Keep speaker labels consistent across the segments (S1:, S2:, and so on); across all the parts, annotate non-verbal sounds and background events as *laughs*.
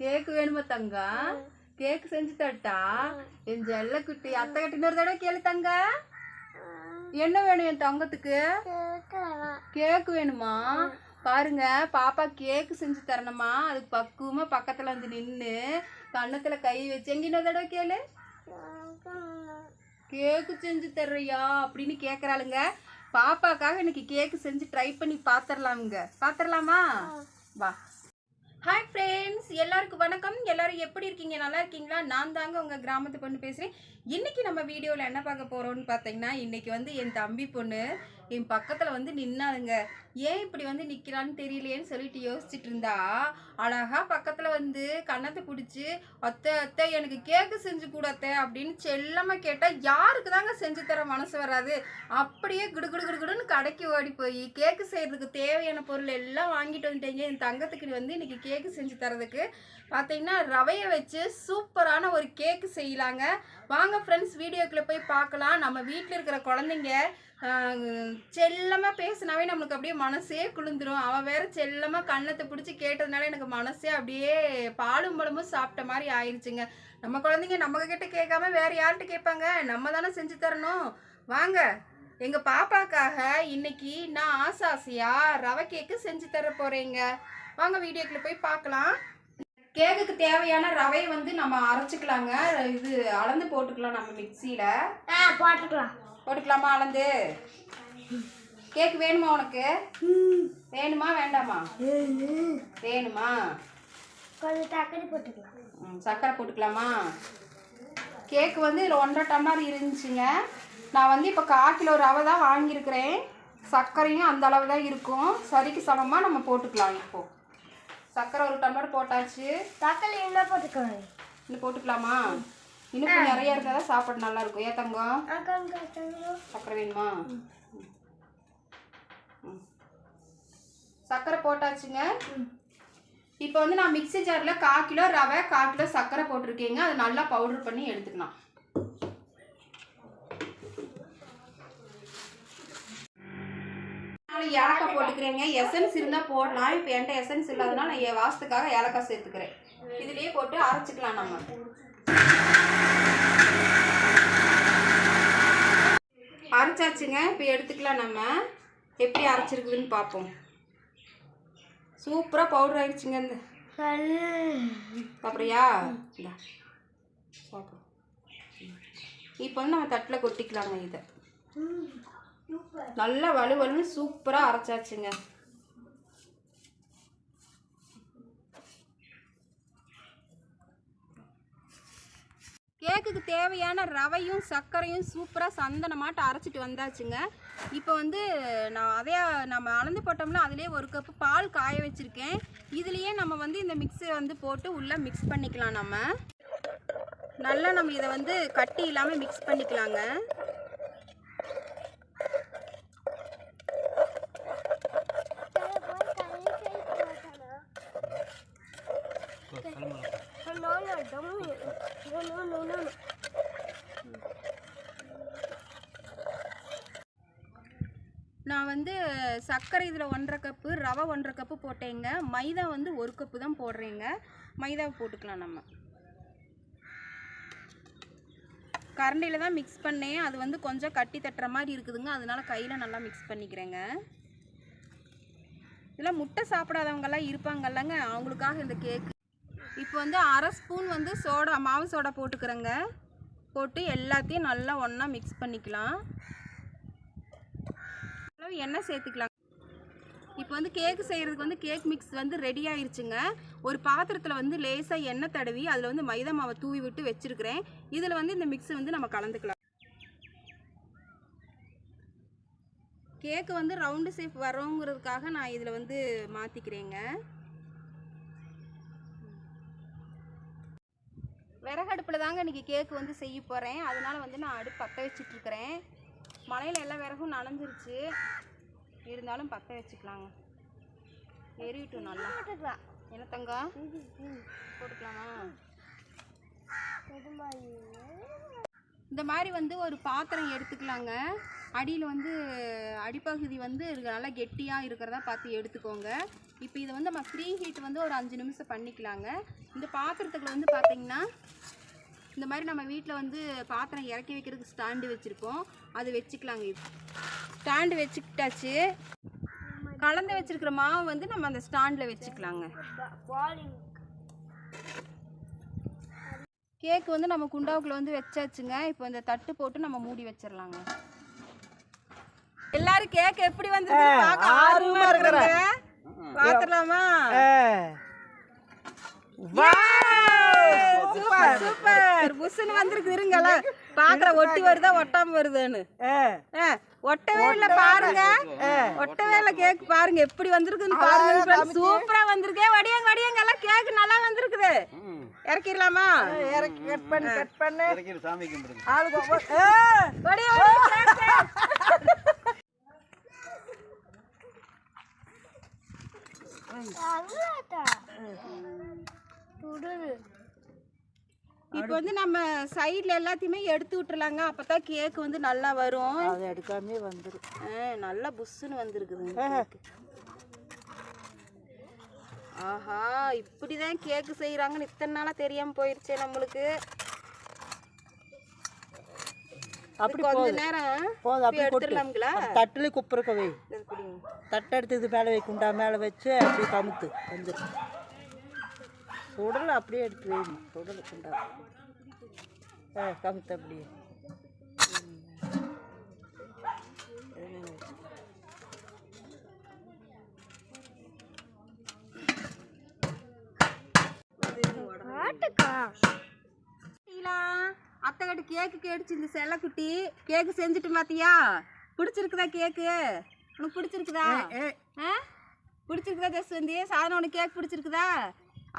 S1: cake வேணுமா தங்கம் cake செஞ்சு தட்டா என் குட்டி அத்தை கிட்ட இன்னொரு தடவை கேளு தங்க என்ன வேணும் என் தங்கத்துக்கு கேக் வேணுமா பாருங்க பாப்பா கேக்கு செஞ்சு தரணுமா அதுக்கு பக்குவமா பக்கத்துல வந்து நின்று கண்ணத்துல கை வச்சு எங்க இன்னொரு தடவை கேளு கேக்கு செஞ்சு தர்றியா அப்படின்னு கேக்குறாளுங்க பாப்பாக்காக இன்னைக்கு கேக்கு செஞ்சு ட்ரை பண்ணி பாத்திரலாமுங்க பாத்திரலாமா வா ஹாய் ஃப்ரெண்ட்ஸ் எல்லாருக்கும் வணக்கம் எல்லாரும் எப்படி இருக்கீங்க நல்லா இருக்கீங்களா நான் தாங்க உங்கள் கிராமத்து பொண்ணு பேசுகிறேன் இன்றைக்கி நம்ம வீடியோவில் என்ன பார்க்க போகிறோம்னு பார்த்தீங்கன்னா இன்றைக்கி வந்து என் தம்பி பொண்ணு என் பக்கத்தில் வந்து நின்னாளுங்க ஏன் இப்படி வந்து நிற்கிறான்னு தெரியலையேன்னு சொல்லிட்டு யோசிச்சுட்டு இருந்தா அழகாக பக்கத்தில் வந்து கன்னத்தை பிடிச்சி அத்தை அத்தை எனக்கு கேக்கு செஞ்சு கூட அப்படின்னு செல்லமாக கேட்டால் யாருக்கு தாங்க செஞ்சு தர மனசு வராது அப்படியே கிடுகுடு கிடுகுடுன்னு கடைக்கு ஓடி போய் கேக்கு செய்கிறதுக்கு தேவையான பொருள் எல்லாம் வாங்கிட்டு வந்துட்டீங்க என் தங்கத்துக்கு வந்து இன்றைக்கி கேக்கு செஞ்சு தரதுக்கு பார்த்தீங்கன்னா ரவையை வச்சு சூப்பரான ஒரு கேக்கு செய்யலாங்க வாங்க வாங்க ஃப்ரெண்ட்ஸ் வீடியோக்குள்ளே போய் பார்க்கலாம் நம்ம வீட்டில் இருக்கிற குழந்தைங்க செல்லமாக பேசினாவே நம்மளுக்கு அப்படியே மனசே குளிந்துடும் அவன் வேற செல்லமாக கண்ணத்தை பிடிச்சி கேட்டதுனால எனக்கு மனசே அப்படியே பாலும் பழமும் சாப்பிட்ட மாதிரி ஆயிடுச்சுங்க நம்ம குழந்தைங்க நம்மக்கிட்ட கேட்காம வேறு யார்கிட்ட கேட்பாங்க நம்ம தானே செஞ்சு தரணும் வாங்க எங்கள் பாப்பாக்காக இன்னைக்கு நான் ஆசாசியாக ரவை கேக்கு செஞ்சு தர போகிறேங்க வாங்க வீடியோக்குள்ள போய் பார்க்கலாம் கேக்குக்கு தேவையான ரவையை வந்து நம்ம அரைச்சிக்கலாங்க இது அளந்து போட்டுக்கலாம் நம்ம மிக்சியில போட்டுக்கலாம் போட்டுக்கலாமா அளந்து கேக் வேணுமா உனக்கு வேணுமா வேண்டாமா வேணுமா
S2: கொஞ்சம் சர்க்கரை போட்டுக்கலாம்
S1: சர்க்கரை போட்டுக்கலாமா கேக்கு வந்து இதில் ஒன்றரை டம்ளர் இருந்துச்சுங்க நான் வந்து இப்போ கால் கிலோ ரவை தான் வாங்கியிருக்கிறேன் சர்க்கரையும் அந்த அளவு தான் இருக்கும் சரிக்கு சமமாக நம்ம போட்டுக்கலாம் இப்போது சக்கரை ஒரு டம்ளர் போட்டாச்சு
S2: தக்காளி என்ன போட்டுக்கோங்க
S1: இன்னும் போட்டுக்கலாமா இன்னும் நிறைய இருந்தால் தான் சாப்பாடு நல்லா இருக்கும் ஏன்
S3: தங்கம்
S1: சக்கரை வேணுமா சக்கரை போட்டாச்சுங்க இப்போ வந்து நான் மிக்சி ஜாரில் கால் கிலோ ரவை கால் கிலோ சக்கரை போட்டிருக்கேங்க அது நல்லா பவுடர் பண்ணி எடுத்துக்கலாம் அளவில் ஏலக்காய் போட்டுக்கிறேங்க எசன்ஸ் இருந்தால் போடலாம் இப்போ என்கிட்ட எசன்ஸ் இல்லாதனால நான் என் வாசத்துக்காக ஏலக்காய் சேர்த்துக்கிறேன் இதுலேயே போட்டு அரைச்சிக்கலாம் நம்ம அரைச்சாச்சுங்க இப்போ எடுத்துக்கலாம் நம்ம எப்படி அரைச்சிருக்குதுன்னு பார்ப்போம் சூப்பராக பவுடர் ஆயிடுச்சுங்க இந்த அப்படியா இந்தா இப்போ வந்து நம்ம தட்டில் கொட்டிக்கலாங்க இதை நல்லா வலுவலுன்னு சூப்பராக அரைச்சாச்சுங்க கேக்குக்கு தேவையான ரவையும் சர்க்கரையும் சூப்பராக சந்தனமாட்டு அரைச்சிட்டு வந்தாச்சுங்க இப்போ வந்து நான் அதே நம்ம அளந்து போட்டோம்னா அதுலேயே ஒரு கப்பு பால் காய வச்சுருக்கேன் இதுலேயே நம்ம வந்து இந்த மிக்ஸை வந்து போட்டு உள்ளே மிக்ஸ் பண்ணிக்கலாம் நம்ம நல்லா நம்ம இதை வந்து கட்டி இல்லாமல் மிக்ஸ் பண்ணிக்கலாங்க நான் வந்து சர்க்கரை இதில் ஒன்றரை கப்பு ரவை ஒன்றரை கப்பு போட்டேங்க மைதா வந்து ஒரு கப்பு தான் போடுறேங்க மைதா போட்டுக்கலாம் நம்ம கரண்டியில் தான் மிக்ஸ் பண்ணேன் அது வந்து கொஞ்சம் கட்டி தட்டுற மாதிரி இருக்குதுங்க அதனால் கையில் நல்லா மிக்ஸ் பண்ணிக்கிறேங்க இதெல்லாம் முட்டை சாப்பிடாதவங்கெல்லாம் இருப்பாங்கல்லங்க அவங்களுக்காக இந்த கேக்கு இப்போ வந்து அரை ஸ்பூன் வந்து சோடா மாவு சோடா போட்டுக்கிறேங்க போட்டு எல்லாத்தையும் நல்லா ஒன்றா மிக்ஸ் பண்ணிக்கலாம் அளவு எண்ணெய் சேர்த்துக்கலாம் இப்போ வந்து கேக்கு செய்கிறதுக்கு வந்து கேக் மிக்ஸ் வந்து ரெடி ஆயிடுச்சுங்க ஒரு பாத்திரத்தில் வந்து லேசாக எண்ணெய் தடவி அதில் வந்து மைதா மாவை தூவி விட்டு வச்சுருக்கிறேன் இதில் வந்து இந்த மிக்ஸை வந்து நம்ம கலந்துக்கலாம் கேக்கு வந்து ரவுண்டு ஷேப் வரோங்கிறதுக்காக நான் இதில் வந்து மாற்றிக்கிறேங்க விறகு அடுப்பில் தாங்க இன்றைக்கி கேக்கு வந்து செய்ய போகிறேன் அதனால் வந்து நான் அடுப்பு பற்ற வச்சிட்ருக்கிறேன் மலையில் எல்லா விறகும் நனைஞ்சிருச்சு இருந்தாலும் பற்ற வச்சுக்கலாங்க எரியட்டும் நல்லா என்ன தங்கா போட்டுக்கலாமா இந்த மாதிரி வந்து ஒரு பாத்திரம் எடுத்துக்கலாங்க அடியில் வந்து அடிப்பகுதி வந்து நல்லா கெட்டியாக இருக்கிறதா பார்த்து எடுத்துக்கோங்க இப்போ இதை வந்து நம்ம ஃப்ரீ ஹீட் வந்து ஒரு அஞ்சு நிமிஷம் பண்ணிக்கலாங்க இந்த பாத்திரத்துக்குள்ள வந்து பார்த்தீங்கன்னா இந்த மாதிரி நம்ம வீட்டில் வந்து பாத்திரம் இறக்கி வைக்கிறதுக்கு ஸ்டாண்டு வச்சுருக்கோம் அது வச்சுக்கலாங்க ஸ்டாண்டு வச்சுக்கிட்டாச்சு கலந்து வச்சுருக்கிற மாவு வந்து நம்ம அந்த ஸ்டாண்டில் வச்சுக்கலாங்க கேக்கு வந்து நம்ம குண்டாவுக்குள்ளே வந்து வச்சாச்சுங்க இப்போ இந்த தட்டு போட்டு நம்ம மூடி வச்சிடலாங்க எல்லாரும் கேக் எப்படி வந்து பாத்துடலாமா சூப்பர் சூப்பர் புஷ்ன்னு வந்திருக்கு இருங்களா பாக்குற ஒட்டி வருதா ஒட்டாம வருதான்னு ஒட்டவே இல்ல பாருங்க ஒட்டவே இல்ல கேக் பாருங்க எப்படி வந்திருக்குன்னு பாருங்க சூப்பரா வந்திருக்கே வடியங்க வடியங்க எல்லாம் நல்லா வந்திருக்குது இறக்கிடலாமா
S2: இறக்கி கட் பண்ணி
S1: இப்போ வந்து நம்ம சைடில் எல்லாத்தையுமே எடுத்து விட்டுலாங்க அப்போ தான் கேக்கு வந்து நல்லா வரும்
S4: அது எடுக்காமே
S1: வந்துடும் நல்லா புஷ்ஷுன்னு வந்துருக்குது ஆஹா இப்படி தான் கேக்கு செய்கிறாங்கன்னு இத்தனை நாளாக தெரியாமல் போயிடுச்சே நம்மளுக்கு அப்படி கொஞ்ச நேரம் போதும் அப்படி எடுத்துடலாம்ங்களா தட்டிலே குப்பை இருக்க
S4: தட்டை எடுத்து இது மேலே வைக்குண்டா மேலே வச்சு அப்படி கமுத்து கொஞ்சம் சுடலை அப்படியே எடுத்து வைங்க சுடலை குண்டா ஆ கமுத்து அப்படியே
S1: கேக்கு கேடுச்சு இந்த செல்லக்குட்டி கேக்கு செஞ்சுட்டு மாத்தியா பிடிச்சிருக்குதா கேக்கு உனக்கு பிடிச்சிருக்குதா பிடிச்சிருக்குதா ஜஸ்வந்தி சாதனம் உனக்கு கேக் பிடிச்சிருக்குதா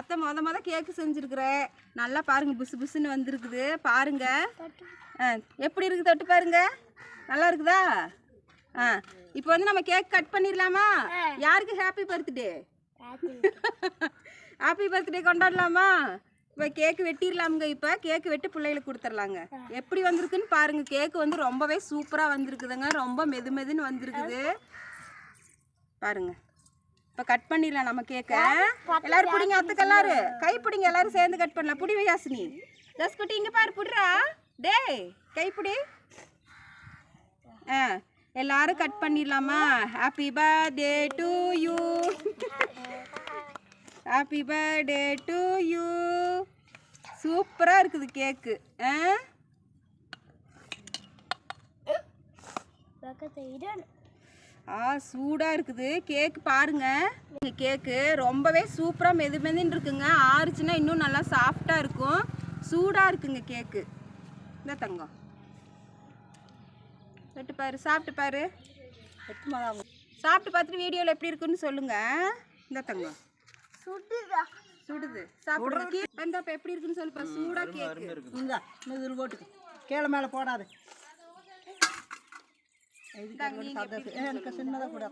S1: அத்தை மொத மொதல் கேக்கு செஞ்சுருக்குறேன் நல்லா பாருங்கள் புசு புசுன்னு வந்திருக்குது பாருங்க எப்படி இருக்குது தொட்டு பாருங்க நல்லா இருக்குதா ஆ இப்போ வந்து நம்ம கேக் கட் பண்ணிடலாமா யாருக்கு ஹாப்பி பர்த்டே ஹாப்பி பர்த்டே *laughs* கொண்டாடலாமா இப்போ கேக்கு வெட்டிடலாமுங்க இப்போ கேக்கு வெட்டி பிள்ளைகளுக்கு கொடுத்துர்லாங்க எப்படி வந்திருக்குன்னு பாருங்க கேக்கு வந்து ரொம்பவே சூப்பராக வந்திருக்குதுங்க ரொம்ப மெது மெதுன்னு வந்திருக்குது பாருங்க இப்போ கட் பண்ணிடலாம் நம்ம கேக்க எல்லாரும் பிடிங்க அத்துக்கு எல்லாரும் கை பிடிங்க எல்லாரும் சேர்ந்து கட் பண்ணலாம் புடி ஜஸ் குட்டி இங்கே பாரு புடுறா டே கைப்பிடி ஆ எல்லாரும் கட் பண்ணிடலாமா happy birthday to you happy birthday to you சூப்பராக இருக்குது கேக்கு ஆ ஆ சூடாக இருக்குது கேக்கு பாருங்க கேக்கு ரொம்பவே சூப்பராக மெது மெதுன்னு இருக்குங்க ஆறுச்சுன்னா இன்னும் நல்லா சாஃப்டாக இருக்கும் சூடாக இருக்குங்க கேக்கு இந்த தங்கம் வெட்டு பாரு சாப்பிட்டு பாரு சாப்பிட்டு பார்த்துட்டு வீடியோவில் எப்படி இருக்குன்னு சொல்லுங்கள் இந்த தங்கம் சுடுதா சுடுது சாப்பிடுறது அந்த எப்படி இருக்குன்னு சொல்லுப்பா சூடா கேக்கு
S4: இங்க மிதில் போட்டுக்கு கீழே மேல போடாது எனக்கு சின்னதாக கூட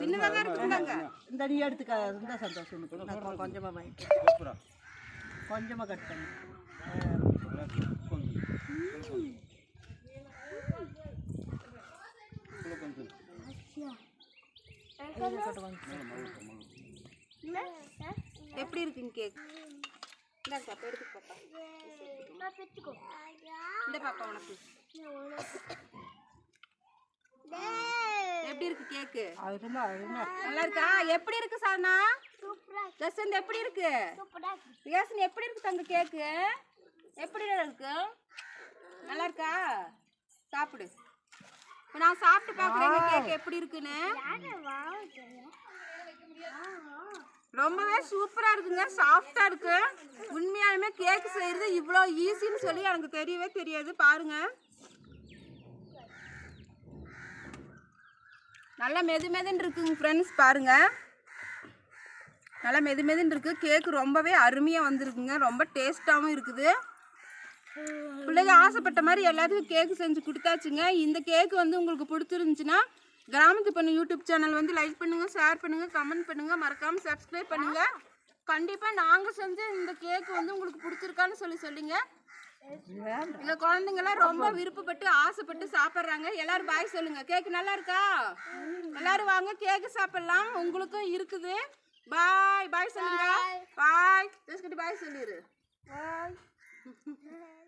S1: சின்னதாக
S4: இந்த நீ எடுத்துக்க இருந்தா சந்தோஷம்
S1: நான் கொஞ்சமாக வாங்கிட்டு
S4: கொஞ்சமாக கட்
S1: எப்படி இருக்குங்க கேக் எப்படி கேக்கு
S4: நல்லா
S1: இருக்கா எப்படி எப்படி இருக்கு எப்படி கேக்கு எப்படி இருக்கு நல்லா இருக்கா சாப்பிடு இப்போ நான் சாப்பிட்டு பார்க்குறேன் எப்படி இருக்குன்னு ரொம்பவே சூப்பராக இருக்குங்க சாஃப்டா இருக்கு உண்மையாலுமே கேக் செய்கிறது இவ்வளோ ஈஸின்னு சொல்லி எனக்கு தெரியவே தெரியாது பாருங்க நல்லா மெது மெதுன்னு இருக்குங்க ஃப்ரெண்ட்ஸ் பாருங்க நல்லா மெது மெதுன்னு இருக்குது கேக்கு ரொம்பவே அருமையாக வந்திருக்குங்க ரொம்ப டேஸ்ட்டாகவும் இருக்குது பிள்ளைங்க ஆசைப்பட்ட மாதிரி எல்லாத்துக்கும் கேக்கு செஞ்சு கொடுத்தாச்சுங்க இந்த கேக்கு வந்து உங்களுக்கு பிடிச்சிருந்துச்சுன்னா கிராமத்து பண்ணு யூடியூப் சேனல் வந்து லைக் பண்ணுங்கள் ஷேர் பண்ணுங்க கமெண்ட் பண்ணுங்கள் மறக்காமல் சப்ஸ்கிரைப் பண்ணுங்கள் கண்டிப்பாக நாங்கள் செஞ்ச இந்த கேக் வந்து உங்களுக்கு பிடிச்சிருக்கான்னு சொல்லி சொல்லிங்க இந்த எல்லாம் ரொம்ப விருப்பப்பட்டு ஆசைப்பட்டு சாப்பிட்றாங்க எல்லாரும் பாய் சொல்லுங்க கேக் நல்லா இருக்கா எல்லாரும் வாங்க கேக்கு சாப்பிடலாம் உங்களுக்கும் இருக்குது பாய் பாய் சொல்லுங்க பாய்
S2: பாய் சொல்லிடு பாய்